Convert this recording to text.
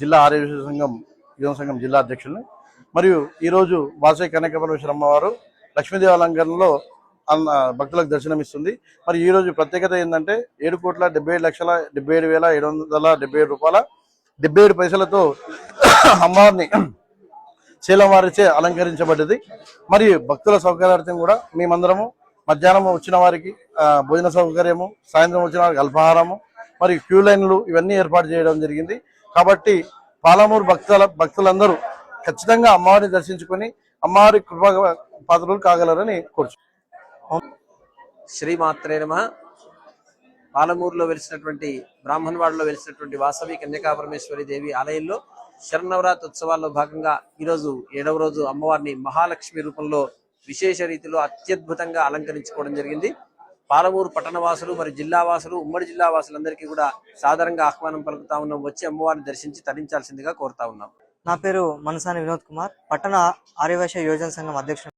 జిల్లా ఆరోగ్య సంఘం యువన సంఘం జిల్లా అధ్యక్షుల్ని. మరియు ఈరోజు వాసవి కనక పరమేశ్వర అమ్మవారు లక్ష్మీదేవి అలంకరణలో అన్న భక్తులకు దర్శనమిస్తుంది. మరి ఈ రోజు ప్రత్యేకత ఏంటంటే ఏడు కోట్ల డెబ్బై ఏడు లక్షల డెబ్బై ఏడు వేల ఏడు వందల డెబ్బై ఏడు రూపాయల డెబ్బై ఏడు పైసలతో అమ్మవారిని శీలం వారిచే అలంకరించబడ్డది. మరియు భక్తుల సౌకర్యార్థం కూడా మేమందరము మధ్యాహ్నం వచ్చిన వారికి భోజన సౌకర్యము సాయంత్రం వచ్చిన వారికి అల్పాహారము మరియు క్యూ లైన్లు ఇవన్నీ ఏర్పాటు చేయడం జరిగింది. కాబట్టి పాలమూరు భక్తుల భక్తులందరూ ఖచ్చితంగా అమ్మవారిని దర్శించుకొని అమ్మవారి కృపా పాత్రలు కాగలరని కోరుచు శ్రీమాత్రే నమ. పాలమూరులో వెలిసినటువంటి బ్రాహ్మణవాడలో వెలిసినటువంటి వాసవి కన్యకాపరమేశ్వరి దేవి ఆలయంలో శరణవరాత్రి ఉత్సవాల్లో భాగంగా ఈరోజు ఏడవ రోజు అమ్మవారిని మహాలక్ష్మి రూపంలో విశేష రీతిలో అత్యద్భుతంగా అలంకరించుకోవడం జరిగింది. పాలమూరు పట్టణ వాసులు మరి జిల్లా వాసులు ఉమ్మడి జిల్లా వాసులందరికీ కూడా సాధారణంగా ఆహ్వానం పలుకుతా ఉన్నాం. వచ్చి అమ్మవారిని దర్శించి తరించాల్సిందిగా కోరుతా ఉన్నాం. నా పేరు మనసాని వినోద్ కుమార్. పట్టణ ఆర్యవైశ్య యోజన సంఘం అధ్యక్షుడు.